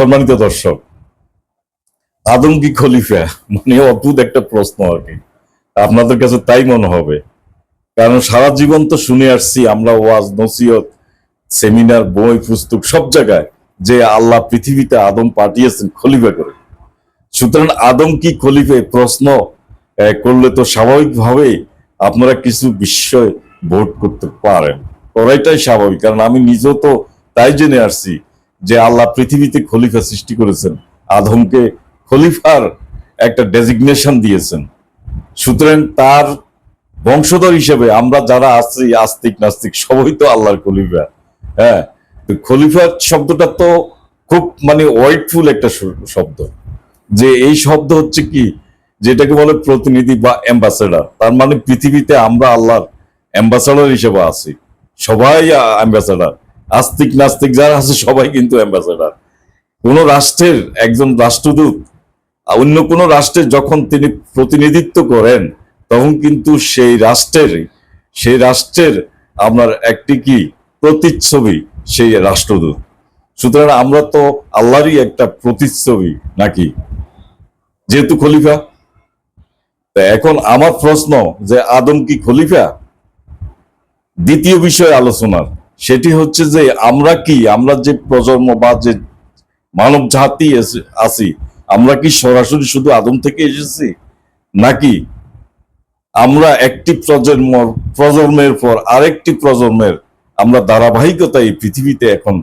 সম্মানিত দর্শক আদম কি খলিফা মানে অদ্ভুত একটা প্রশ্ন আর কি। আপনাদের কাছে তাই মনে হবে। কারণ সারা জীবন তো শুনে আসছি, আমরা ওয়াজ, নসিহত, সেমিনার, বই, পুস্তক সব জায়গায় যে আল্লাহ পৃথিবীতে আদম পাঠিয়েছেন খলিফা করে। সুতরাং আদম কি খলিফা প্রশ্ন করলে তো স্বাভাবিকভাবেই আপনারা কিছু বিস্ময় ভোট করতে পারেন। করাইটাই স্বাভাবিক, কারণ আমি নিজেও তো তাই জেনে আসছি। যে আল্লাহ পৃথিবীতে খলিফা সৃষ্টি করেছেন, আদমকে খলিফার একটা ডেজিগনেশন দিয়েছেন। সুতরাং তার বংশধর হিসেবে আমরা যারা আছি, আস্তিক নাস্তিক, সবই তো আল্লাহর খলিফা। হ্যাঁ তো খলিফা শব্দটা তো খুব মানে ওয়াইটফুল একটা শব্দ। যে এই শব্দ হচ্ছে কি? যেটাকে বলে প্রতিনিধি বা অ্যাম্বাসেডার তার মানে পৃথিবীতে আমরা আল্লাহর অ্যাম্বাসেডার হিসেবে আছি। সবাই অ্যাম্বাসেডার আস্তিক নাস্তিক যারা আছে, সবাই কিন্তু অ্যাম্বাসেডার কোন রাষ্ট্রের একজন রাষ্ট্রদূত অন্য কোন রাষ্ট্রের যখন তিনি প্রতিনিধিত্ব করেন, তখন কিন্তু সেই রাষ্ট্রের সেই রাষ্ট্রের আপনার একটি কি প্রতিচ্ছবি সেই রাষ্ট্রদূত। সুতরাং আমরা তো আল্লাহরই একটা প্রতিচ্ছবি নাকি? যেহেতু খলিফা, তা এখন আমার প্রশ্ন যে আদম কি খলিফা? দ্বিতীয় বিষয় আলোচনার। সেটি হচ্ছে যে আমরা কি, আমরা যে প্রজন্ম বা যে মানব জাতি আছি, আমরা কি সরাসরি শুধু আদম থেকে এসেছি? নাকি আমরা একটি প্রজন্ম, প্রজন্মের পর আরেকটি প্রজন্মের আমরা ধারাবাহিকতা এই পৃথিবীতে এখন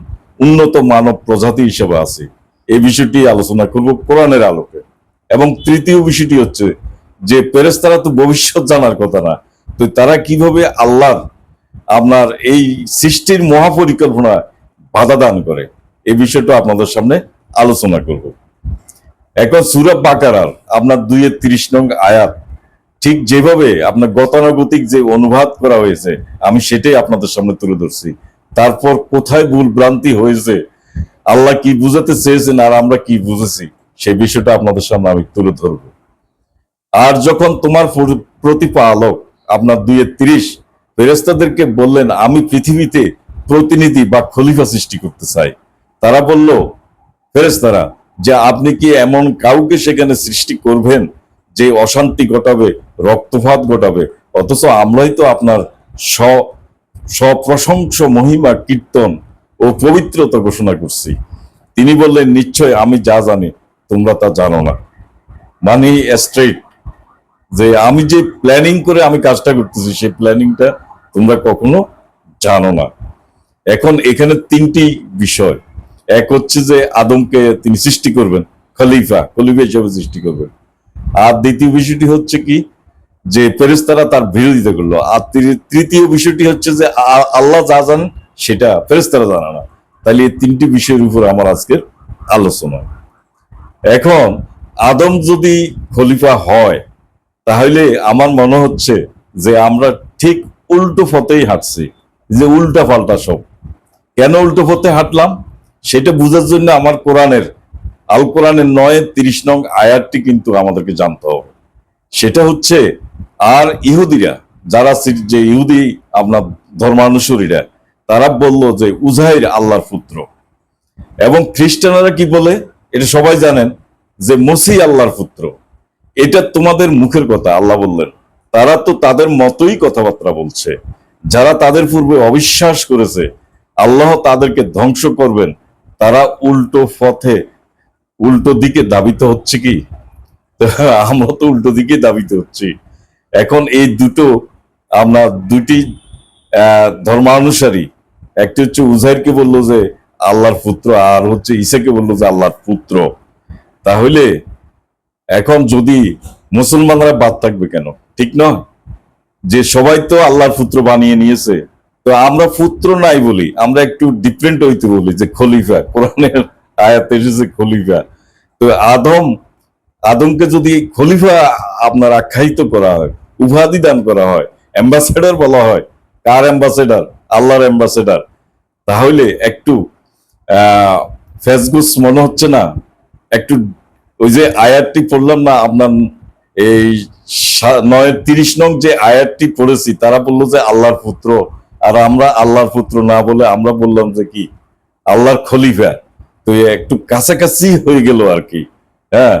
উন্নত মানব প্রজাতি হিসেবে আছি? এই বিষয়টি আলোচনা করব কোরআনের আলোকে। এবং তৃতীয় বিষয়টি হচ্ছে যে পেরেস্তারা তো ভবিষ্যৎ জানার কথা না, তো তারা কীভাবে আল্লাহর আপনার এই সৃষ্টির মহাপরিকল্পনা বাধা দান করে। এই বিষয়টা আপনাদের সামনে আলোচনা করব। এখন সুরব বাকারার আপনার দুইয়ের তিরিশ নং আয়াত, ঠিক যেভাবে আপনার গতানুগতিক যে অনুবাদ করা হয়েছে, আমি সেটাই আপনাদের সামনে তুলে ধরছি। তারপর কোথায় ভুল ভ্রান্তি হয়েছে, আল্লাহ কি বুঝাতে চেয়েছেন আর আমরা কি বুঝেছি, সেই বিষয়টা আপনাদের সামনে আমি তুলে ধরব। আর যখন তোমার প্রতিপালক, আপনার দুইয়ে তিরিশ ফেরেস্তাদেরকে বললেন, আমি পৃথিবীতে প্রতিনিধি বা খলিফা সৃষ্টি করতে চাই। তারা বলল ফেরেস্তারা যে আপনি কি এমন কাউকে সেখানে সৃষ্টি করবেন যে অশান্তি ঘটাবে, রক্তপাত ঘটাবে? অথচ আমরাই তো আপনার স সপ্রশংস মহিমা, কীর্তন ও পবিত্রতা ঘোষণা করছি। তিনি বললেন, নিশ্চয় আমি যা জানি, তোমরা তা জানো না। মানে স্ট্রেট যে আমি যে প্ল্যানিং করে আমি কাজটা করতেছি, সেই প্ল্যানিংটা তোমরা কখনো জানো না। এখন এখানে তিনটি বিষয়। এক হচ্ছে যে আদমকে তিনি সৃষ্টি করবেন, খলিফা খলিফা হিসেবে সৃষ্টি করবেন। আর দ্বিতীয় বিষয়টি হচ্ছে কি? যে ফেরেস্তারা তার বিরোধিতা করল। আর তৃতীয় বিষয়টি হচ্ছে যে আল্লাহ যা জান সেটা ফেরেস্তারা জানে না। তাহলে এই তিনটি বিষয়ের উপর আমার আজকের আলোচনা। এখন আদম যদি খলিফা হয়, তাহলে আমার মনে হচ্ছে যে আমরা ঠিক উল্টো পথেই হাঁটছি, যে উল্টা পাল্টা সব। কেন উল্টো পথে হাঁটলাম? সেটা বোঝার জন্য আমার কোরআনের, আল কোরআনের নয়, তিরিশ নং আয়াতটি কিন্তু আমাদেরকে জানতে হবে। সেটা হচ্ছে, আর ইহুদিরা, যারা যে ইহুদি আপনার ধর্মানুসারীরা, তারা বলল যে উজাইর আল্লাহর পুত্র। এবং খ্রিস্টানরা কি বলে? এটা সবাই জানেন, যে মসি আল্লাহর পুত্র। এটা তোমাদের মুখের কথা, আল্লাহ বললেন। তারা তো তাদের মতোই কথাবার্তা বলছে। যারা তাদের পূর্বে অবিশ্বাস করেছে, আল্লাহ তাদেরকে ধ্বংস করবেন, তারা উল্টো পথে, উল্টো দিকে দাবিত হচ্ছে কি? আমরা তো উল্টো দিকে দাবিত হচ্ছি। এখন এই দুটো, আমরা দুটি ধর্মানুসারী, একটি হচ্ছে উজাইরকে বলল যে আল্লাহর পুত্র, আর হচ্ছে ঈসাকে বলল যে আল্লাহর পুত্র। তাহলে এখন যদি মুসলমানরা বাদ থাকবে কেন? ঠিক নয়? যে সবাই তো আল্লাহর পুত্র বানিয়ে নিয়েছে, তো আমরা পুত্র নাই বলি, আমরা একটু ডিফারেন্ট হইতে বলি, যে খলিফা, কোরআনের আয়াতে এসেছে খলিফা। তো আদম, আদমকে যদি খলিফা আপনার আখ্যায়িত করা হয়, উপাধি দান করা হয় অ্যাম্বাসেডার বলা হয়, কার অ্যাম্বাসেডার আল্লাহর অ্যাম্বাসেডার তাহলে একটু ফেসগুস মনে হচ্ছে না, একটু ওই যে আয়াতটি পড়লাম না, আপনার এই নয়, তিরিশ নং যে আয়াতটি পড়েছি, তারা বলল যে আল্লাহর পুত্র। আর আমরা আল্লাহর পুত্র না বলে আমরা বললাম যে কি? আল্লাহর খলিফা। তো একটু কাছাকাছি হয়ে গেল আর কি। হ্যাঁ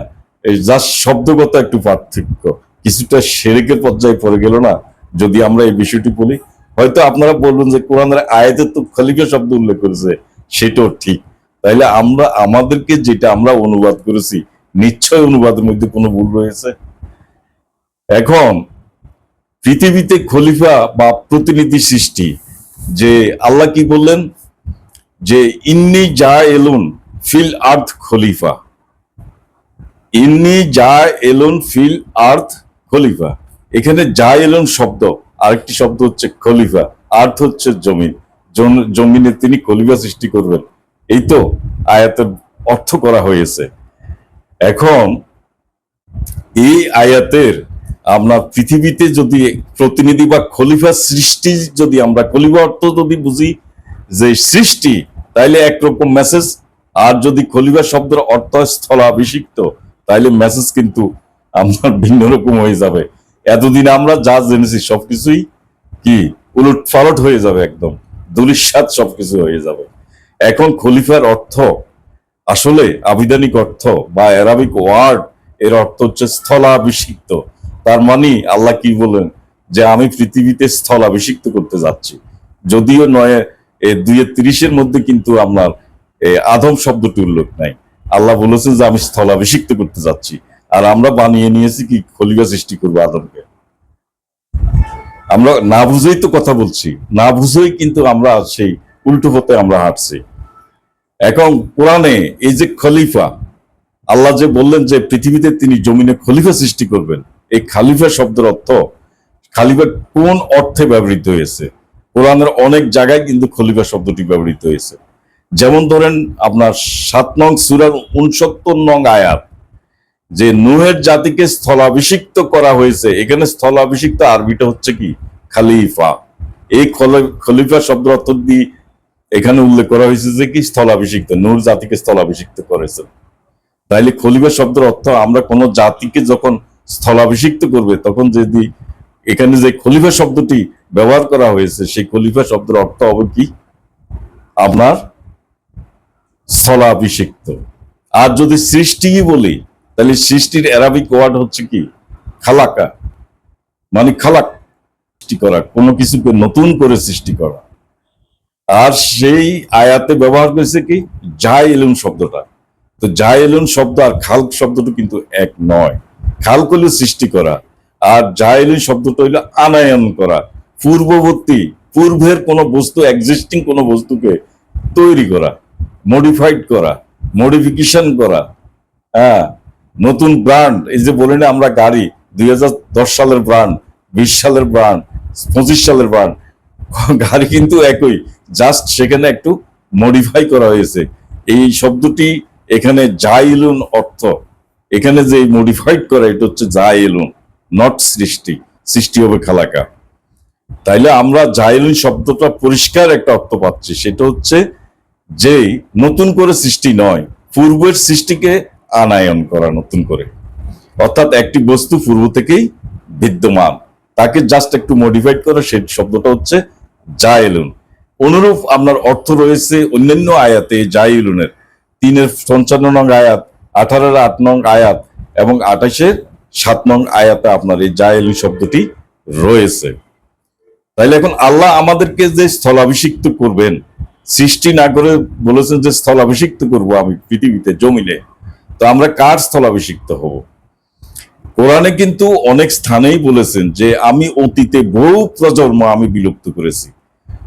এই জাস্ট শব্দগত একটু পার্থক্য। কিছুটা সেরেকের পর্যায়ে পড়ে গেল না? যদি আমরা এই বিষয়টি বলি, হয়তো আপনারা বলবেন যে কোরআনের আয়াতে তো খলিফা শব্দ উল্লেখ করেছে, সেটাও ঠিক। তাইলে আমরা, আমাদেরকে যেটা আমরা অনুবাদ করেছি, নিশ্চয় অনুবাদের মধ্যে কোনো ভুল রয়েছে? এখন পৃথিবীতে খলিফা বা প্রতিনিধি সৃষ্টি, যে আল্লাহ কি বললেন? যে ইন্নি যা এলুন ফিল আর্থ খলিফা। ইন্নি যা এলুন ফিল আর্থ খলিফা। এখানে যা এলুন শব্দ, আরেকটি শব্দ হচ্ছে খলিফা, আর্থ হচ্ছে জমিন। জমিনে তিনি খলিফা সৃষ্টি করবেন। এই তো আয়াতের অর্থ করা হয়েছে। এখন এই আয়াতের আপনার পৃথিবীতে যদি প্রতিনিধি বা খলিফা সৃষ্টি যদি আমরা খলিফা অর্থ যদি বুঝি যে সৃষ্টি, তাইলে একরকম মেসেজ আর যদি খলিফা শব্দের অর্থ স্থলাভিষিক্ত, তাইলে মেসেজ কিন্তু আপনার ভিন্ন রকম হয়ে যাবে। এতদিন আমরা যা জেনেছি সবকিছুই কি উলট পালট হয়ে যাবে একদম। দুলিশ্বাদ সবকিছু হয়ে যাবে। এখন খলিফার অর্থ, আসলে আবিধানিক অর্থ বা অ্যারাবিক ওয়ার্ড এর অর্থ হচ্ছে স্থলাভিষিক্ত। তার মানে আল্লাহ কি বলেন? যে আমি পৃথিবীতে স্থলাভিষিক্ত করতে যাচ্ছি। যদিও নয় দুই তিরিশের মধ্যে কিন্তু আপনার আদম শব্দটি উল্লেখ নাই। আল্লাহ বলেছেন যে আমি স্থলাভিষিক্ত করতে যাচ্ছি। আর আমরা বানিয়ে নিয়েছি কি? খলিফা সৃষ্টি করব আদমকে। আমরা না বুঝেই তো কথা বলছি। না বুঝেই কিন্তু আমরা সেই উল্টো পথে আমরা হাঁটছি। এখন কোরআনে এই যে খলিফা, আল্লাহ যে বললেন যে পৃথিবীতে তিনি জমিনে খলিফা সৃষ্টি করবেন এই খালিফা শব্দের অর্থ খালিফা কোন অর্থে ব্যবহৃত হয়েছে? কোরআনের অনেক জায়গায় কিন্তু খলিফা শব্দটি ব্যবহৃত হয়েছে। যেমন ধরেন আপনার সাত নং সুরার উনসত্তর নং আয়াত, যে নুহের জাতিকে স্থলাভিষিক্ত করা হয়েছে। এখানে স্থলাভিষিক্ত আরবিটা হচ্ছে কি? খালিফা। এই খলে- খলিফা শব্দ অর্থ দিয়ে এখানে উল্লেখ করা হয়েছে যে কি? স্থলাভিষিক্ত, নূর জাতিকে স্থলাভিষিক্ত করেছে। তাইলে খলিফা শব্দের অর্থ আমরা কোন জাতিকে যখন স্থলাভিষিক্ত করবে, তখন যদি এখানে যে খলিফা শব্দটি ব্যবহার করা হয়েছে, সেই খলিফা শব্দের অর্থ হবে কি? আপনার স্থলাভিষিক্ত। আর যদি সৃষ্টি বলি, তাহলে সৃষ্টির অ্যারাবিক ওয়ার্ড হচ্ছে কি? খালাকা। মানে খালাক সৃষ্টি করা, কোনো কিছুকে নতুন করে সৃষ্টি করা। আর সেই আয়াতে ব্যবহার করেছে কি? জাইলুন শব্দটা। তো জাইলুন শব্দ আর খালক শব্দটা কিন্তু এক নয়। খালক হলো সৃষ্টি করা, আর জাইলুন শব্দটা হইল আনায়ন করা। পূর্ববর্তী, পূর্বের কোনো বস্তু এক্সিস্টিং কোনো বস্তুকে তৈরি করা মডিফাইড করা মডিফিকেশন করা। হ্যাঁ নতুন ব্র্যান্ড এই যে বলি না আমরা গাড়ি, দুই হাজার দশ সালের ব্র্যান্ড বিশ সালের ব্র্যান্ড পঁচিশ সালের ব্র্যান্ড গাড়ি কিন্তু একই জাস্ট সেখানে একটু মডিফাই করা হয়েছে। এই শব্দটি এখানে জাইলুন অর্থ। এখানে যে মডিফাইড করা, এটা হচ্ছে জাইলুন নট সৃষ্টি সৃষ্টি হবে খালাকা। তাইলে আমরা জাইলুন শব্দটা পরিষ্কার একটা অর্থ পাচ্ছি, সেটা হচ্ছে যে নতুন করে সৃষ্টি নয়, পূর্বের সৃষ্টিকে আনায়ন করা নতুন করে। অর্থাৎ একটি বস্তু পূর্ব থেকেই বিদ্যমান। তাকে জাস্ট একটু মডিফাইড করা সেই শব্দটা হচ্ছে জায়েলুন অনুরূপ আপনার অর্থ রয়েছে অন্যান্য আয়াতে জাইলুনের তিনের পঞ্চান্ন নং আয়াত আঠারোর আট নং আয়াত এবং আঠাশের সাত নং আয়াতে আপনার এই জায়েলুন শব্দটি রয়েছে। তাইলে এখন আল্লাহ আমাদেরকে যে স্থলাভিষিক্ত করবেন, সৃষ্টি না করে বলেছেন যে স্থলাভিষিক্ত করব আমি পৃথিবীতে, জমিনে, তো আমরা কার স্থলাভিষিক্ত হব? কোরআনে কিন্তু অনেক স্থানেই বলেছেন যে আমি অতীতে বহু প্রজন্ম আমি বিলুপ্ত করেছি।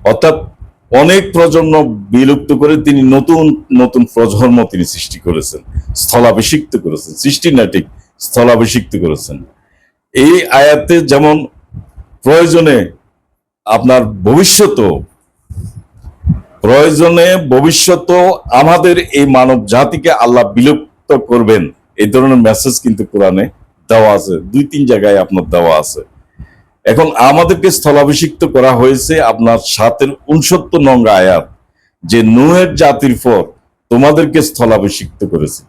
অর্থাৎ অনেক প্রজন্ম বিলুপ্ত করে তিনি নতুন নতুন প্রজন্ম তিনি সৃষ্টি করেছেন, স্থলাভিষিক্ত করেছেন, সৃষ্টি না ঠিক, স্থলাভিষিক্ত করেছেন। এই আয়াতে যেমন প্রয়োজনে আপনার ভবিষ্যতেও, প্রয়োজনে ভবিষ্যত আমাদের এই মানব জাতিকে আল্লাহ বিলুপ্ত করবেন, এই ধরনের মেসেজ কিন্তু কোরআনে দেওয়া আছে, দুই, তিন জায়গায় আপনার দেওয়া আছে। এখন আমাদেরকে স্থলাভিষিক্ত করা হয়েছে আপনার সাতের উনসত্তর নং আয়াত, যে নুহের জাতির পর তোমাদেরকে স্থলাভিষিক্ত করেছে।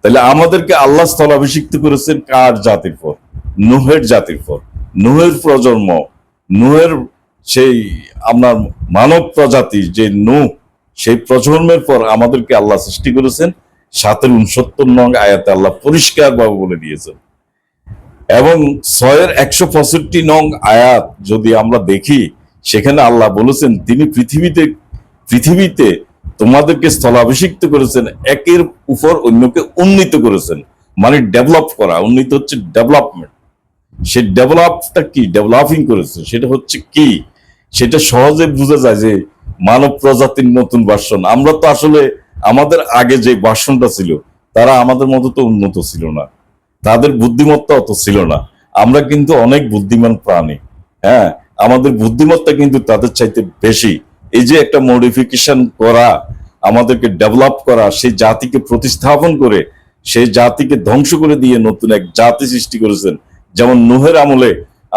তাহলে আমাদেরকে আল্লাহ স্থলাভিষিক্ত করেছেন কার জাতির পর? নুহের জাতির পর। নুহের প্রজন্ম, নুহের সেই আপনার মানব প্রজাতি, যে নু সেই প্রজন্মের পর আমাদেরকে আল্লাহ সৃষ্টি করেছেন। সাতের উনসত্তর নং আয়াতে আল্লাহ পরিষ্কার ভাবে বলে দিয়েছেন। এবং ছয়ের একশো পঁয়ষট্টি নং আয়াত যদি আমরা দেখি, সেখানে আল্লাহ বলেছেন, তিনি পৃথিবীতে পৃথিবীতে তোমাদেরকে স্থলাভিষিক্ত করেছেন, একের উপর অন্যকে উন্নীত করেছেন। মানে ডেভেলপ করা, উন্নীত হচ্ছে ডেভেলপমেন্ট। সে ডেভেলপটা কি? ডেভেলপিং করেছে। সেটা হচ্ছে কি? সেটা সহজে বোঝা যায় যে মানব প্রজাতির নতুন ভার্সন আমরা তো আসলে আমাদের আগে যে ভার্সনটা ছিল, তারা আমাদের মতো তো উন্নত ছিল না। তাদের বুদ্ধিমত্তা অত ছিল না। আমরা কিন্তু অনেক বুদ্ধিমান প্রাণী। হ্যাঁ আমাদের বুদ্ধিমত্তা কিন্তু তাদের চাইতে বেশি। এই যে একটা মডিফিকেশন করা, আমাদেরকে ডেভেলপ করা, সেই জাতিকে প্রতিস্থাপন করে, সেই জাতিকে ধ্বংস করে দিয়ে নতুন এক জাতি সৃষ্টি করেছেন। যেমন নুহের আমলে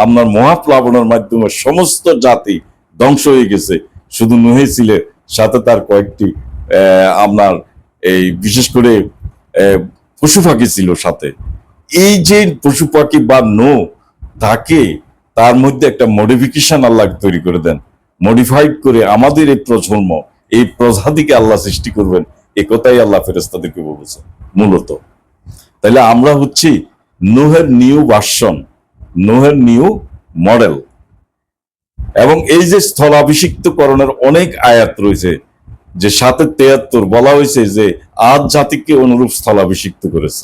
আপনার মহাপ্লাবনের মাধ্যমে সমস্ত জাতি ধ্বংস হয়ে গেছে। শুধু নুহে ছিল, সাথে তার কয়েকটি আপনার এই বিশেষ করে পশু পাখি ছিল সাথে। এই যে পশু পাখি বা নো, তাকে তার মধ্যে একটা মডিফিকেশন আল্লাহ তৈরি করে দেন। মডিফাইড করে আমাদের এই প্রজন্ম, এই প্রজাতিকে আল্লাহ সৃষ্টি করবেন, এ কথাই আল্লাহ ফেরেস্তাদেরকে বলেছে মূলত। তাহলে আমরা হচ্ছি নোহের নিউ ভার্সন, নোহের নিউ মডেল। এবং এই যে স্থলাভিষিক্তকরণের অনেক আয়াত রয়েছে, যে সাথে তেয়াত্তর বলা হয়েছে যে আজ জাতিকে অনুরূপ স্থলাভিষিক্ত করেছে,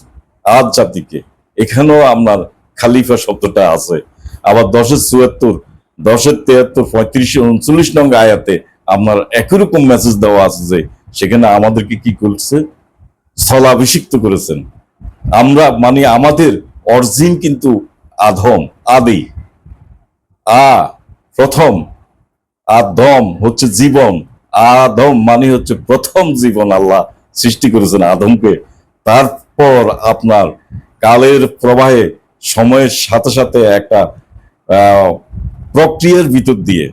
আজ জাতিকে। এখানেও আপনার খালিফা শব্দটা আছে। আবার দশের চুয়াত্তর দশের তেয়াত্তর, পঁয়ত্রিশ উনচল্লিশ নং আয়াতে আপনার একই রকম মেসেজ দেওয়া আছে যে, সেখানে আমাদেরকে কি করছে? স্থলাভিষিক্ত করেছেন। আমরা মানে আমাদের অর্জিন কিন্তু আধম, আদি। আ, প্রথম। আদম হচ্ছে জীবন। আদম মানে হচ্ছে প্রথম জীবন আল্লাহ সৃষ্টি করেছেন আদমকে। তারপর আপনার কালের প্রবাহে সময়ের সাথে সাথে একটা প্রক্রিয়ার ভিতর দিয়ে,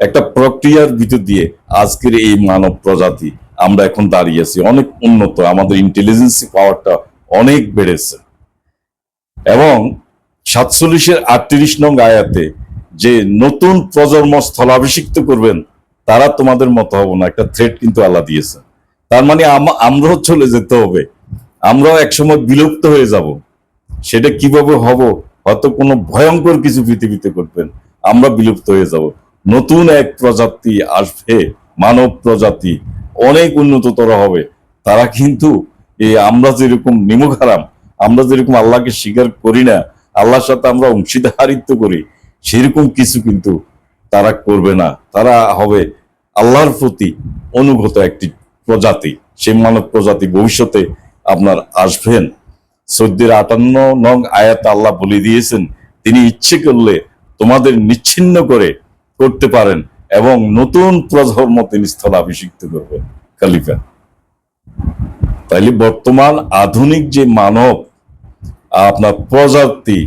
একটা প্রক্রিয়ার ভিতর দিয়ে আজকের এই মানব প্রজাতি আমরা এখন দাঁড়িয়ে আছি। অনেক উন্নত, আমাদের ইন্টেলিজেন্সি পাওয়ারটা অনেক বেড়েছে। এবং সাতচল্লিশের আটত্রিশ নং আয়াতে যে নতুন প্রজন্ম স্থলাভিষিক্ত করবেন, তারা তোমাদের মতো হব না, একটা থ্রেট কিন্তু আল্লাহ দিয়েছে তার মানে আম- আমরাও চলে যেতে হবে। আমরাও একসময় বিলুপ্ত হয়ে যাব। সেটা কীভাবে হব? হয়তো কোনো ভয়ঙ্কর কিছু পৃথিবীতে করবেন আমরা বিলুপ্ত হয়ে যাব। নতুন এক প্রজাতি আসবে, মানব প্রজাতি। অনেক উন্নততর হবে। তারা কিন্তু এই আমরা যেরকম নিমুখারাম, আমরা যেরকম আল্লাহকে স্বীকার করি না, আল্লাহর সাথে আমরা অংশীদারিত্ব করি, সেরকম কিছু কিন্তু তারা করবে না। তারা হবে আল্লাহর প্রতি অনুগত একটি প্রজাতি। সেই মানব প্রজাতি ভবিষ্যতে আপনার আসবেন। সৌদির আটান্ন নং আয়াত আল্লাহ বলে দিয়েছেন, তিনি ইচ্ছে করলে তোমাদের নিচ্ছিন্ন করে করতে পারেন এবং নতুন প্রজন্ম তিনি স্থলাভিষিক্ত করবেন খালিফা। তাইলে বর্তমান আধুনিক যে মানব, আপনার প্রজাতি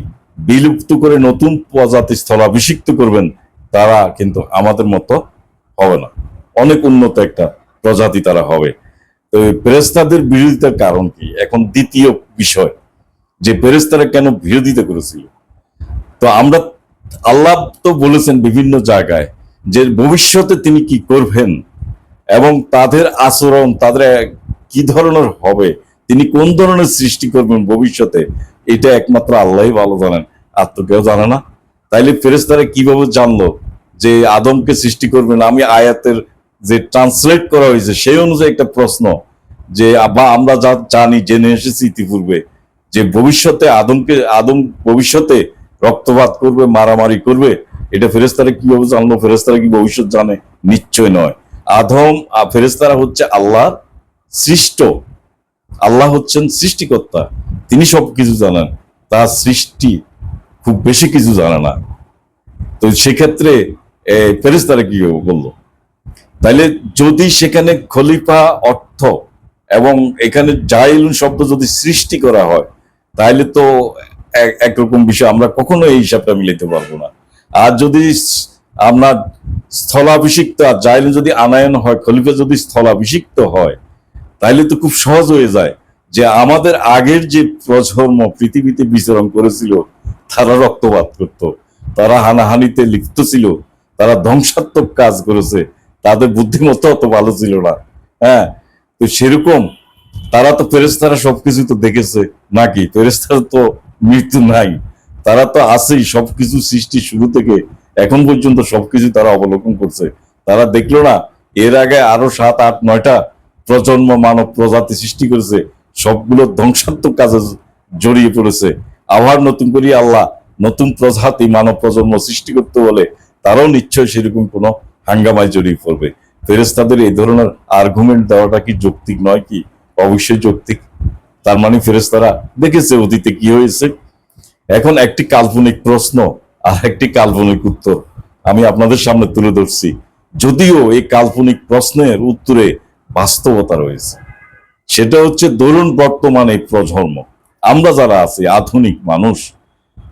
বিলুপ্ত করে নতুন প্রজাতি স্থলাভিষিক্ত করবেন, তারা কিন্তু আমাদের মতো হবে না। অনেক উন্নত একটা প্রজাতি তারা হবে। তো এই বিরোধিতার কারণ কি? এখন দ্বিতীয় বিষয়, যে ফেরেশতারা কেন বিরোধিতা করেছিল? তো আমরা, আল্লাহ তো বলেছেন বিভিন্ন জায়গায় যে ভবিষ্যতে তিনি কি করবেন এবং তাদের আচরণ, তাদের কি ধরনের হবে, তিনি কোন ধরনের সৃষ্টি করবেন ভবিষ্যতে, এটা একমাত্র আল্লাহই ভালো জানেন। আর তো কেউ জানে না। তাইলে ফেরেস্তারা কীভাবে জানলো যে আদমকে সৃষ্টি করবেন? আমি আয়াতের যে ট্রান্সলেট করা হয়েছে, সেই অনুযায়ী একটা প্রশ্ন যে বা আমরা যা জানি, জেনে এসেছি ইতিপূর্বে যে ভবিষ্যতে আদমকে, আদম ভবিষ্যতে রক্তপাত করবে, মারামারি করবে, এটা ফেরেস্তারা কীভাবে জানলো? ফেরেস্তারা কি ভবিষ্যৎ জানে? নিশ্চয় নয়। আদম ফেরেস্তারা হচ্ছে আল্লাহর সৃষ্ট। আল্লাহ হচ্ছেন সৃষ্টিকর্তা। তিনি সব কিছু জানেন। তার সৃষ্টি খুব বেশি কিছু জানে না। তো সেক্ষেত্রে ফেরেস্তারা কি বলল? তাইলে যদি সেখানে খলিফা অর্থ এবং এখানে জাইল শব্দ যদি সৃষ্টি করা হয় তাহলে তো এক- একরকম বিষয়। আমরা কখনো এই হিসাবটা মিলাতে পারব না। আর যদি আপনার স্থলাভিষিক্ত আর জাইল যদি আনায়ন হয়, খলিফা যদি স্থলাভিষিক্ত হয়, তাইলে তো খুব সহজ হয়ে যায় যে আমাদের আগের যে প্রজন্ম পৃথিবীতে বিচরণ করেছিল, তারা রক্তপাত করত, তারা হানাহানিতে লিপ্ত ছিল, তারা ধ্বংসাত্মক কাজ করেছে তাদের বুদ্ধিমত্তা অত ভালো ছিল না। হ্যাঁ? তো সেরকম তারা তো ফেরেস্তারা সবকিছু তো দেখেছে নাকি? ফেরেস্তারা তো মৃত্যু নাই। তারা তো আছেই, সবকিছু সৃষ্টি শুরু থেকে এখন পর্যন্ত সবকিছু তারা অবলোকন করছে। তারা দেখল না, এর আগে আরও সাত, আট, নয়টা প্রজন্ম মানব প্রজাতি সৃষ্টি করেছে, সবগুলো ধ্বংসাত্মক কাজে জড়িয়ে পড়েছে। আবার নতুন করে আল্লাহ নতুন প্রজাতি মানব প্রজন্ম সৃষ্টি করতে বলে তারাও নিশ্চয় সেরকম কোনো হাঙ্গামায় জড়িয়ে পড়বে। ফেরেস্তাদের এই ধরনের আর্গুমেন্ট দেওয়াটা কি যৌক্তিক নয় কি? অবশ্যই যৌক্তিক। তার মানে ফেরেস্তারা দেখেছে অতীতে কি হয়েছে। এখন একটি কাল্পনিক প্রশ্ন আর একটি কাল্পনিক উত্তর। আমি আপনাদের সামনে তুলে ধরছি। যদিও এই কাল্পনিক প্রশ্নের উত্তরে বাস্তবতা রয়েছে। সেটা হচ্ছে ধরুন বর্তমানে প্রজন্ম। আমরা যারা আছি, আধুনিক মানুষ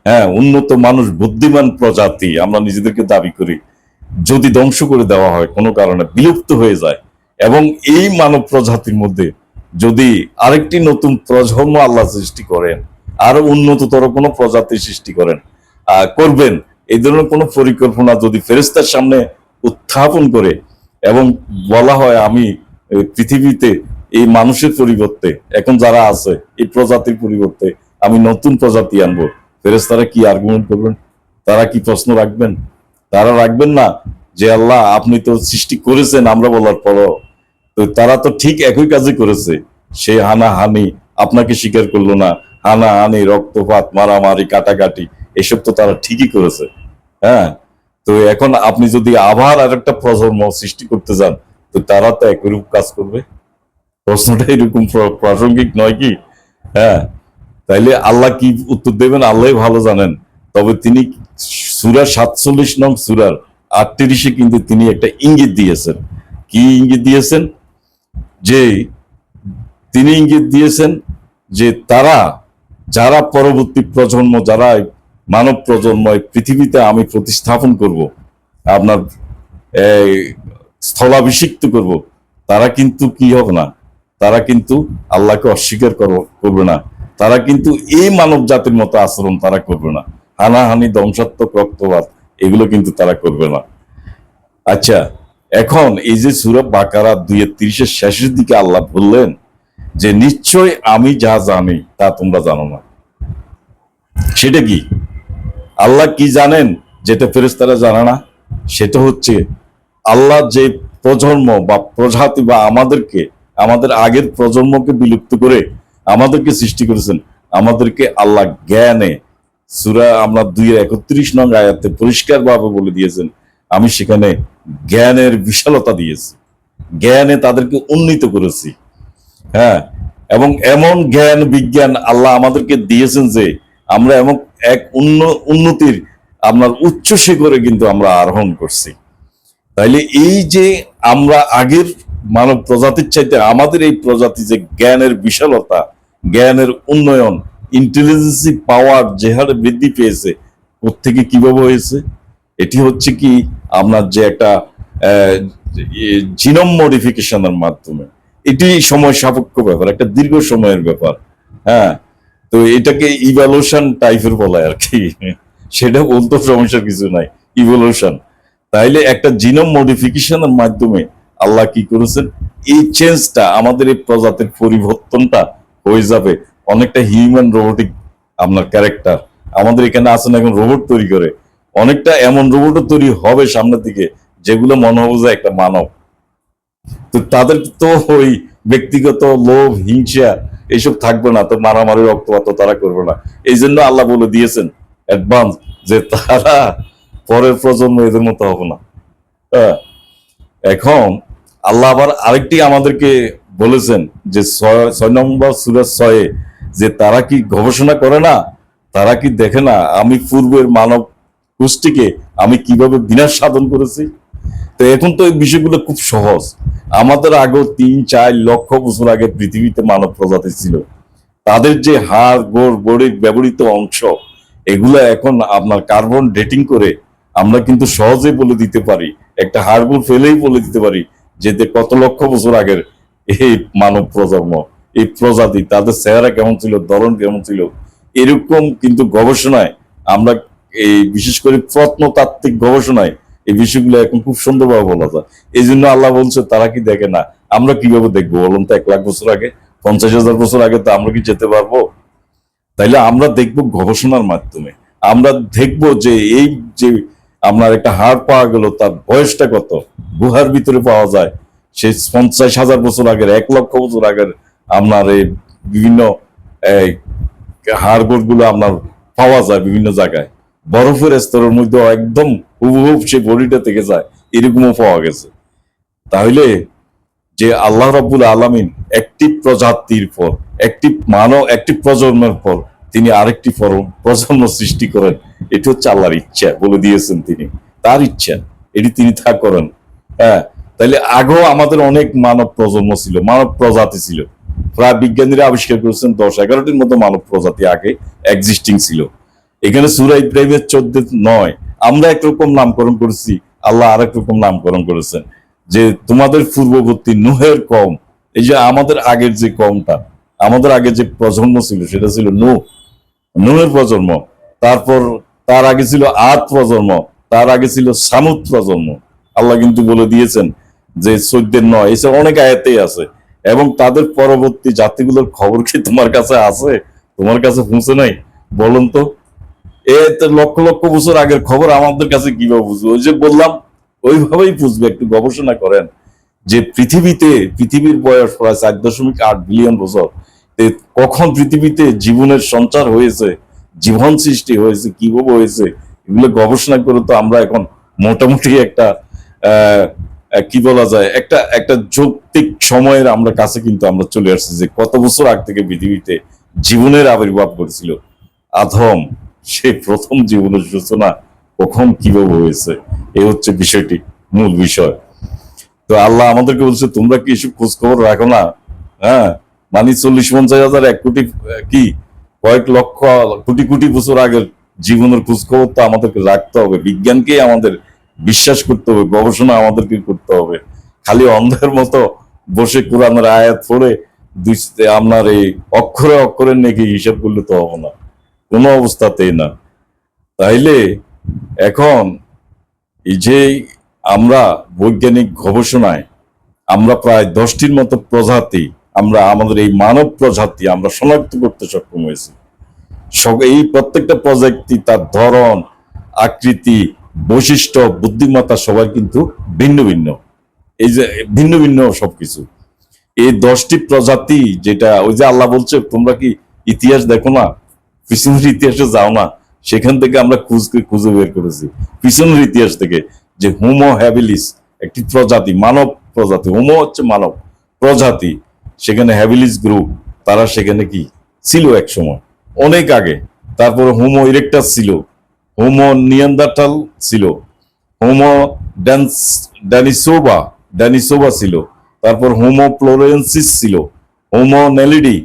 হ্যাঁ উন্নত মানুষ, বুদ্ধিমান প্রজাতি, আমরা নিজেদেরকে দাবি করি যদি ধ্বংস করে দেওয়া হয়, কোনো কারণে বিলুপ্ত হয়ে যায় এবং এই মানব প্রজাতির মধ্যে যদি আরেকটি নতুন প্রজন্ম আল্লাহ সৃষ্টি করেন, আরও উন্নততর কোনো প্রজাতি সৃষ্টি করেন করবেন, এই ধরনের কোনো পরিকল্পনা যদি ফেরেস্তার সামনে উত্থাপন করে এবং বলা হয় আমি পৃথিবীতে এই মানুষের পরিবর্তে, এখন যারা আছে, এই প্রজাতির পরিবর্তে আমি নতুন প্রজাতি আনব ফেরেস্তারা কি আর্গুমেন্ট করবেন? তারা কি প্রশ্ন রাখবেন? তারা রাখবেন না যে আল্লাহ, আপনি তো সৃষ্টি করেছেন, আমরা বলার পরও। তো তারা তো ঠিক একই কাজই করেছে। সে হানা হানি আপনাকে স্বীকার করল না। হানা হানি, রক্তপাত, মারামারি, কাটাকাটি, এসব তো তারা ঠিকই করেছে। হ্যাঁ? তো এখন আপনি যদি আবার আরেকটা প্রজন্ম সৃষ্টি করতে যান, তো তারা তো একরূপ কাজ করবে। প্রশ্নটা এরকম প্রাসঙ্গিক নয় কি? হ্যাঁ? তাইলে আল্লাহ কি উত্তর দেবেন? আল্লাহ ভালো জানেন। তবে তিনি সুরার সাতচল্লিশ নং সুরার আটত্রিশে কিন্তু তিনি একটা ইঙ্গিত দিয়েছেন। কি ইঙ্গিত দিয়েছেন? যে তিনি ইঙ্গিত দিয়েছেন যে তারা, যারা পরবর্তী প্রজন্ম, যারা মানব প্রজন্ম পৃথিবীতে আমি প্রতিস্থাপন করব, আপনার স্থলাভিষিক্ত করব, তারা কিন্তু কি হবে না? তারা কিন্তু আল্লাহকে অস্বীকার করবে না। তারা কিন্তু এই মানব জাতির মতো আচরণ তারা করবে না। হানাহানি, ধ্বংসাত্মক রক্তপাত, এগুলো কিন্তু তারা করবে না। আচ্ছা এখন এই যে সুরভ বাকারা দুই তিরিশের শেষের দিকে আল্লাহ বললেন যে, নিশ্চয় আমি যা জানি, তা তোমরা জানো না। সেটা কি? আল্লাহ কি জানেন যেটা ফেরেস্তারা জানে না? সেটা হচ্ছে আল্লাহ যে প্রজন্ম বা প্রজাতি বা আমাদেরকে, আমাদের আগের প্রজন্মকে বিলুপ্ত করে আমাদেরকে সৃষ্টি করেছেন, আমাদেরকে আল্লাহ জ্ঞানে সুরা আমরা দুই একত্রিশ নং আয়াতে পরিষ্কার ভাবে বলে দিয়েছেন, আমি সেখানে জ্ঞানের বিশালতা দিয়েছি। জ্ঞানে তাদেরকে উন্নীত করেছি। হ্যাঁ এবং এমন জ্ঞান, বিজ্ঞান আল্লাহ আমাদেরকে দিয়েছেন যে আমরা এমন এক উন্নতির আপনার উচ্চ শিখরে কিন্তু আমরা আরোহণ করছি। তাইলে এই যে আমরা আগের মানব প্রজাতির চাইতে আমাদের এই প্রজাতি যে জ্ঞানের বিশালতা, জ্ঞানের উন্নয়ন ইন্টেলিজেন্সি পাওয়ার যে হারে বৃদ্ধি পেয়েছে থেকে কীভাবে হয়েছে? এটি হচ্ছে কি আপনার যে একটা জিনম মডিফিকেশনের মাধ্যমে। এটি সময় সাপেক্ষ ব্যাপার, একটা দীর্ঘ সময়ের ব্যাপার হ্যাঁ? তো এটাকে ইভ্যালুশন টাইপের বলা আর কি। সেটা বলতে সমস্যার কিছু নাই ইভলিউশন তাইলে একটা জিনোম মডিফিকেশনের মাধ্যমে আল্লাহ কি করেছেন? এই চেঞ্জটা আমাদের এই প্রজাতির পরিবর্তনটা হয়ে যাবে। অনেকটা হিউম্যান রোবোটিক আপনার ক্যারেক্টার আমাদের এখানে আছেন এখন রোবট তৈরি করে। অনেকটা এমন রোবটও তৈরি হবে সামনের দিকে, যেগুলো মনে হবে যে একটা মানব। তো তাদের তো ওই ব্যক্তিগত লোভ, হিংসা এইসব থাকবে না, তো মারামারি রক্তপাত তারা করবে না। এই জন্য আল্লাহ বলে দিয়েছেন অ্যাডভান্স যে তারা পরের প্রজন্ম এদের মতো হবে না। হ্যাঁ। এখন আল্লাহ আবার আরেকটি আমাদেরকে বলেছেন যে ছয় ছয় নম্বর সুরাজ ছয়ে যে তারা কি গবেষণা করে না, তারা কি দেখে না আমি পূর্বের মানব গোষ্ঠীকে আমি কীভাবে বিনাশ সাধন করেছি? তো এখন তো এই বিষয়গুলো খুব সহজ। আমাদের আগেও তিন, চার লক্ষ বছর আগে পৃথিবীতে মানব প্রজাতি ছিল। তাদের যে হাড়, গোড় বড়ির ব্যবহৃত অংশ, এগুলো এখন আপনার কার্বন ডেটিং করে আমরা কিন্তু সহজে বলে দিতে পারি। একটা হাড়গোড় ফেলেই বলে দিতে পারি যে কত লক্ষ বছর আগের এই মানব প্রজন্ম। এই প্রজাতি, তাদের চেহারা কেমন ছিল, ধরন কেমন ছিল, এরকম কিন্তু গবেষণায় আমরা এই বিশেষ করে প্রত্নতাত্ত্বিক গবেষণায় এই বিষয়গুলো এখন খুব সুন্দরভাবে বলা যায়। এই জন্য আল্লাহ বলছে, তারা কি দেখে না, আমরা কীভাবে দেখব বলুন তো, এক লাখ বছর আগে, পঞ্চাশ হাজার বছর আগে তো আমরা কি যেতে পারব? তাইলে আমরা দেখব গবেষণার মাধ্যমে। আমরা দেখব যে এই যে আপনার একটা হাড় পাওয়া গেল, তার বয়সটা কত? গুহার ভিতরে পাওয়া যায়। সেই পঞ্চাশ হাজার বছর আগের, এক লক্ষ বছর আগের আপনার এই বিভিন্ন, এই গুলো আপনার পাওয়া যায় বিভিন্ন জায়গায়। বরফের স্তরের মধ্যে একদম হুবহুব সেই বডিটা থেকে যায়, এরকমও পাওয়া গেছে। তাহলে যে আল্লাহ রাব্বুল আলামিন একটি প্রজাতির পর, একটি মানব, একটি প্রজন্মের পর তিনি আরেকটি পর- প্রজন্ম সৃষ্টি করেন, এটি হচ্ছে আল্লাহর ইচ্ছা বলে দিয়েছেন তিনি। তার ইচ্ছা, এটি তিনি তা করেন। হ্যাঁ তাহলে আগেও আমাদের অনেক মানব প্রজন্ম ছিল, মানব প্রজাতি ছিল। প্রায় বিজ্ঞানীরা আবিষ্কার করেছেন দশ এগারোটির মতো মানব প্রজাতি আগে এক্সিস্টিং ছিল। এখানে সুরা ইব্রাহিমের চোদ্দ নয়, আমরা একরকম নামকরণ করেছি, আল্লাহ আরেক রকম নামকরণ করেছেন। যে তোমাদের পূর্ববর্তী নুহের কম, এই যে আমাদের আগের যে কমটা, আমাদের আগে যে প্রজন্ম ছিল, সেটা ছিল নু নুহের প্রজন্ম, তারপর তার আগে ছিল আদ প্রজন্ম, তার আগে ছিল সামুদ প্রজন্ম। আল্লাহ কিন্তু বলে দিয়েছেন যে চোদ্দের নয়, এসব অনেক আয়াতেই আছে। এবং তাদের পরবর্তী জাতিগুলোর খবর কি তোমার কাছে আছে? তোমার কাছে পৌঁছে নাই? বলুন তো। এ লক্ষ লক্ষ বছর আগের খবর, আমাদের কাছে কীভাবে বুঝব? ওই যে বললাম, ওইভাবেই বুঝবে। একটু গবেষণা করেন যে পৃথিবীতে, পৃথিবীর বয়স প্রায় চার দশমিক আট বিলিয়ন বছর। কখন পৃথিবীতে জীবনের সঞ্চার হয়েছে, জীবন সৃষ্টি হয়েছে, কীভাবে হয়েছে, এগুলো গবেষণা করে তো আমরা এখন মোটামুটি একটা কি বলা যায়, একটা একটা যৌক্তিক সময়ের আমরা কাছে কিন্তু আমরা চলে আসছি যে কত বছর আগ থেকে পৃথিবীতে জীবনের আবির্ভাব করেছিল আধম সে প্রথম জীবনের সূচনা কখন, কীভাবে হয়েছে, এ হচ্ছে বিষয়টি মূল বিষয়। তো আল্লাহ আমাদেরকে বলছে, তোমরা কি এসব খোঁজ খবর রাখো না? হ্যাঁ মানে চল্লিশ পঞ্চাশ হাজার, এক কোটি, কি, কয়েক লক্ষ, কোটি কোটি বছর আগের জীবনের খোঁজ খবর তো আমাদেরকে রাখতে হবে। বিজ্ঞানকেই আমাদের বিশ্বাস করতে হবে, গবেষণা আমাদেরকে করতে হবে। খালি অন্ধের মতো বসে কোরআনের আয়াত পড়ে আপনার এই অক্ষরে অক্ষরে নাকি হিসাব করলে তো হবে না। কোনো অবস্থাতেই না। তাইলে এখন এই যে আমরা বৈজ্ঞানিক গবেষণায় আমরা প্রায় দশটির মতো প্রজাতি, আমরা আমাদের এই মানব প্রজাতি আমরা শনাক্ত করতে সক্ষম হয়েছি। এই প্রত্যেকটা প্রজাতি তার ধরন, আকৃতি বৈশিষ্ট্য, বুদ্ধিমত্তা সবার কিন্তু ভিন্ন ভিন্ন। এই যে ভিন্ন ভিন্ন সবকিছু। এই দশটি প্রজাতি যেটা, ওই যে আল্লাহ বলছে, তোমরা কি ইতিহাস দেখো না? পিছনের ইতিহাসে যাও না? সেখান থেকে আমরা খুঁজ খুঁজে বের করেছি। পিছনের ইতিহাস থেকে যে হোমো হ্যাবিলিস একটি প্রজাতি, মানব প্রজাতি। হোমো হচ্ছে মানব প্রজাতি। সেখানে হ্যাবিলিস গ্রুপ তারা সেখানে কি? ছিল এক সময়। অনেক আগে। তারপরে হোমো ইরেক্টাস ছিল। হোমো নিয়ান্দারটাল ছিল। হোমো ড্যান্স, ড্যানিসোবা ড্যানিসোবা ছিল। তারপর হোমো ফ্লোরেন্সিস ছিল। হোমো নেলিডি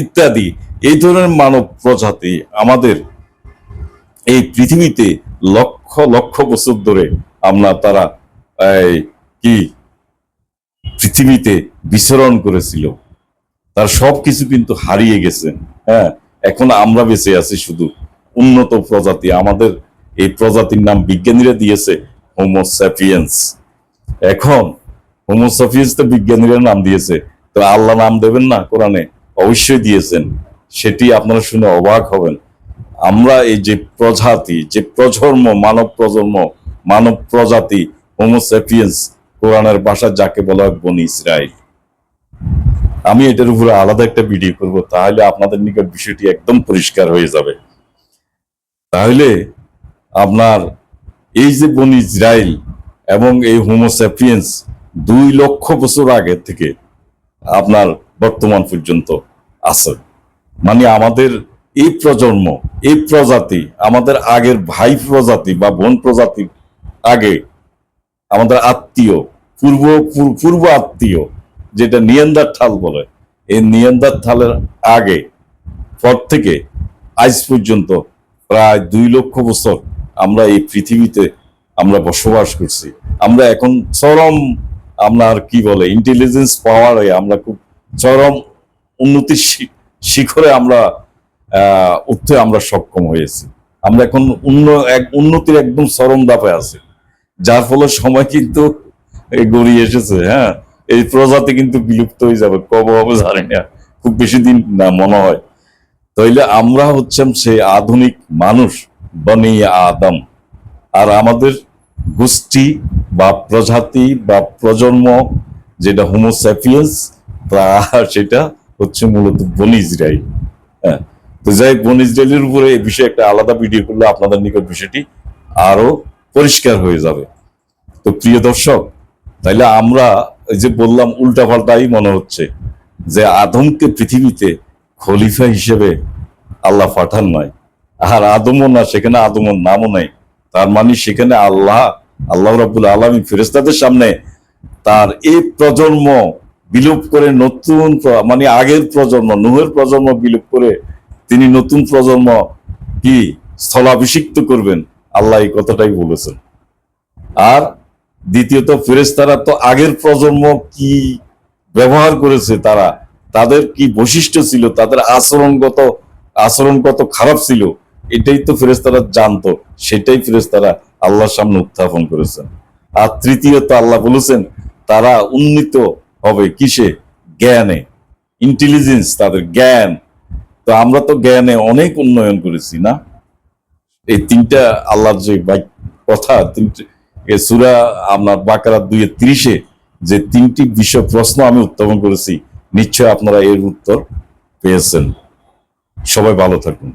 ইত্যাদি। এই ধরনের মানব প্রজাতি আমাদের এই পৃথিবীতে লক্ষ লক্ষ বছর ধরে আমরা তারা কি পৃথিবীতে বিচরণ করেছিল। তার সবকিছু কিন্তু হারিয়ে গেছে। হ্যাঁ এখন আমরা বেঁচে আছি শুধু। উন্নত প্রজাতি। আমাদের এই প্রজাতির নাম বিজ্ঞানীরা দিয়েছে হোমোস্যাপিয়েন্স এখন হোমোসাফিয়েন্স তো বিজ্ঞানীরা নাম দিয়েছে। তো আল্লাহ নাম দেবেন না কোরআনে? অবশ্যই দিয়েছেন। সেটি আপনারা শুনে অবাক হবেন। আমরা এই যে প্রজাতি, যে প্রজন্ম, মানব প্রজন্ম, মানব প্রজাতি হোমোস্যাপিয়েন্স কোরআনের ভাষা যাকে বলা হয় বনি ইসরায়েল আমি এটার উপরে আলাদা একটা ভিডিও করব, তাহলে আপনাদের নিকট বিষয়টি একদম পরিষ্কার হয়ে যাবে। তাহলে আপনার এই যে বন ইসরায়েল এবং এই হোমোস্যাপিয়েন্স দুই লক্ষ বছর আগে থেকে আপনার বর্তমান পর্যন্ত আছে। মানে আমাদের এই প্রজন্ম, এই প্রজাতি, আমাদের আগের ভাই প্রজাতি বা বোন প্রজাতির আগে আমাদের আত্মীয়, পূর্ব পূর্ব আত্মীয়, যেটা নিয়ন্দার ঠাল বলে, এই নিয়ন্দার ঠালের আগে, পর থেকে আজ পর্যন্ত প্রায় দুই লক্ষ বছর আমরা এই পৃথিবীতে আমরা বসবাস করছি। আমরা এখন চরম আপনার কি বলে ইন্টেলিজেন্স পাওয়ারে আমরা খুব চরম উন্নতির শিখরে আমরা উঠতে আমরা সক্ষম হয়েছি। আমরা এখন এক, উন্নতির একদম চরম দাপে আছি। যার ফলে সময় কিন্তু গড়িয়ে এসেছে হ্যাঁ? এই প্রজাতি কিন্তু বিলুপ্ত হয়ে যাবে, কবে হবে জানি না। খুব বেশি দিন না, মনে হয়। তাইলে আমরা হচ্ছেন সেই আধুনিক মানুষ, বনি আদম। আর আমাদের গোষ্ঠী বা প্রজাতি বা প্রজন্ম যেটা হোমোস্যাপিয়েন্স তা সেটা হচ্ছে মূলত বন ইসরায়েল হ্যাঁ তো যাই বন ইসরায়েলের উপরে এই বিষয়ে একটা আলাদা ভিডিও করলে আপনাদের নিকট বিষয়টি আরও পরিষ্কার হয়ে যাবে। তো প্রিয় দর্শক, তাইলে আমরা এই যে বললাম, উল্টাপাল্টাই মনে হচ্ছে যে আদমকে পৃথিবীতে খলিফা হিসেবে আল্লাহ পাঠান নয় আর আদমও না, সেখানে আদমের নামও নেই। তার মানে সেখানে আল্লাহ আল্লাহ রাবুল আলমী ফেরেস্তাদের সামনে তার এই প্রজন্ম বিলোপ করে নতুন মানে আগের প্রজন্ম, নুহের প্রজন্ম বিলোপ করে তিনি নতুন প্রজন্ম কি স্থলাভিষিক্ত করবেন? আল্লাহ এই কথাটাই বলেছেন। আর দ্বিতীয়ত ফেরেস্তারা তো আগের প্রজন্ম কি ব্যবহার করেছে তারা তাদের কি বৈশিষ্ট্য ছিল? তাদের আচরণগত আচরণ কত খারাপ ছিল? এটাই তো ফেরেস্তারা জানতো। সেটাই ফেরেস্তারা আল্লাহর সামনে উত্থাপন করেছেন। আর তৃতীয়ত আল্লাহ বলেছেন, তারা উন্নীত হবে কিসে? জ্ঞানে। ইন্টেলিজেন্স তাদের জ্ঞান। তো আমরা তো জ্ঞানে অনেক উন্নয়ন করেছি, না? এই তিনটা আল্লাহর যে কথা, তিনটে সুরা আপনার বাকারা দুই তিরিশে যে তিনটি বিষয় প্রশ্ন আমি উত্থাপন করেছি নিশ্চয় আপনারা এর উত্তর পেয়েছেন। সবাই ভালো থাকুন।